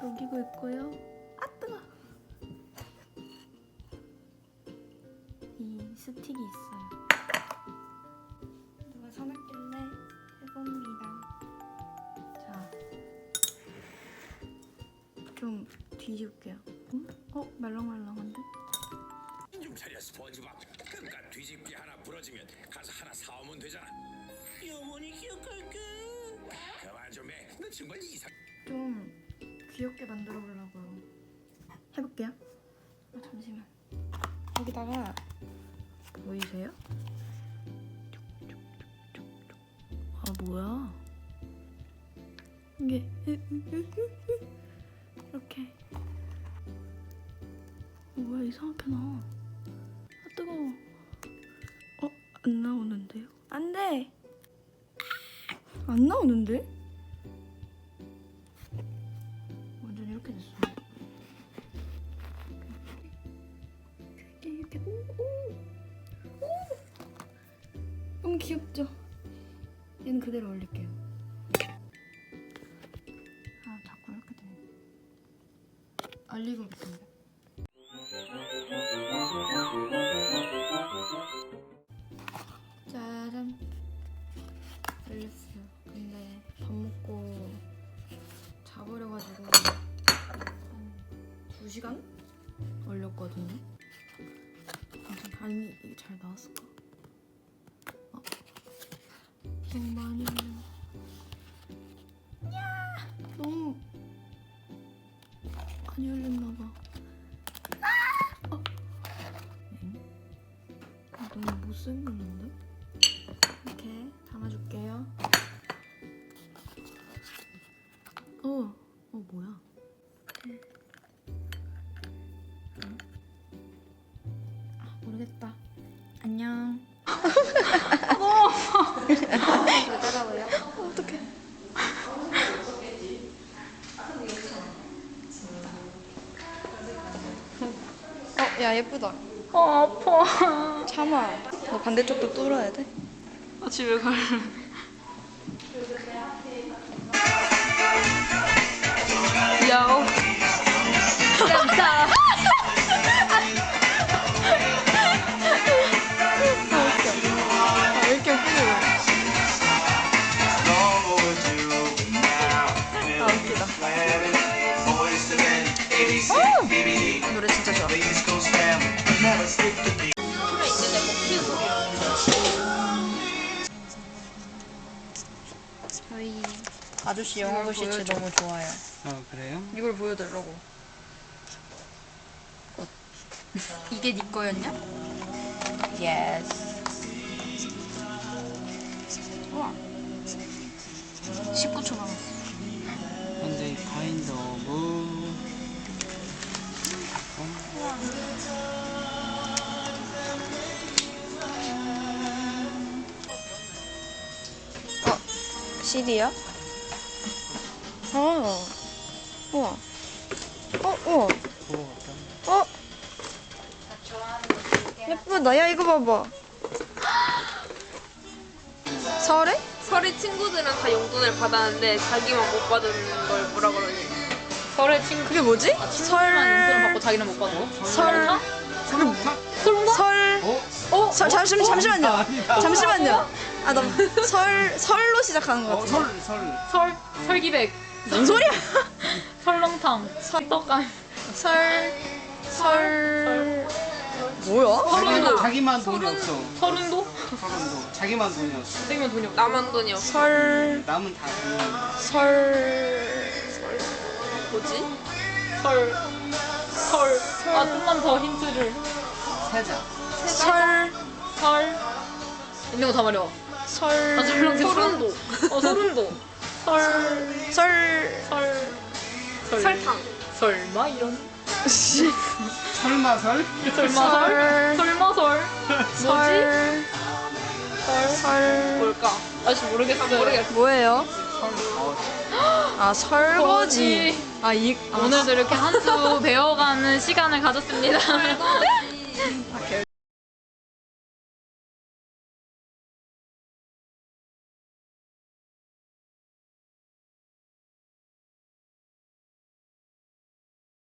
녹이고 있고요. 아 뜨거. 이 스틱이 있어요. 누가 사놨길래 해봅니다. 자, 좀 뒤집게요. 응? 어 말랑말랑한데? 좀 살려 스펀지밥 그러니까 뒤집기 하나 부러지면 가서 하나 사오면 되잖아 영원히 기억할게 그만 좀 해 너 정말 이상 좀 귀엽게 만들어 보려고요. 해볼게요. 아, 잠시만. 여기다가 보이세요? 아 뭐야? 이게 이렇게 어, 왜 이상하게 나와? 아 뜨거워. 어? 안 나오는데요? 안 돼! 안 나오는데? 완전 이렇게. 이렇게 이렇게 오오 오. 너무 귀엽죠? 얘는 그대로 올릴게요. 아 자꾸 이렇게 돼. 올리고 있습니다. 2시간 걸렸거든요. 아니 이게 잘 나왔을까? 어. 너무 많이 올려. 야 너무 많이 올렸나봐. 어. 엥? 아, 너무 못생겼는데? 이렇게 담아줄게요. 어, 어 뭐야? 어, 야 예쁘다. 어 아파. 참아. 너 반대쪽도 뚫어야 돼? 나 집에 갈래. 아저씨 영어 글씨체 너무 좋아요. 어 그래요? 이걸 보여달라고. 이게 네 거였냐? Yes. 우와. 19초 남았어. 현재 카인드 오 브 CD야? 아. 우와. 어, 우와. 어? 예쁘다. 야, 이거 봐봐. 설에? 설의 친구들은 다 용돈을 받았는데 자기만 못 받은 걸 뭐라 그러니? 설의 친구. 그게 뭐지? 친구만 용돈을 받고 자기는 못 받는 거? 설. 설마? 설. 어? 설, 잠시, 잠시만요. 아니다. 잠시만요. 아, 나 설, 설로 시작하는 것 어, 같아. 설, 설. 설 설기백. 뭔 소리야? 설렁탕. 설떡간. 설, 설. 뭐야? 서른도. 자기만 돈이 없어. 서른도? 서른도. 자기만 돈이 없어. 땡면 돈이 없어. 나만 돈이 없어. 설, 남은 다 돈이 설. 뭐지? 설. 설. 아 좀만 더 힌트를. 세자. 설, 설. 있는 거 다 말해. 설. 아 설렁탕. 서른도. 어 서른도. 설. 설. 설. 설. 설탕. 설마 이런. 씨. 설마 설? 설마 설. 설마 설. 뭐지? 설. 설. 설. 뭘까? 아직 모르겠어요. 모르겠어. 뭐예요? 아, 설거지. 설거지. 아, 이, 아, 오늘도 이렇게 한 수 배워가는 시간을 가졌습니다.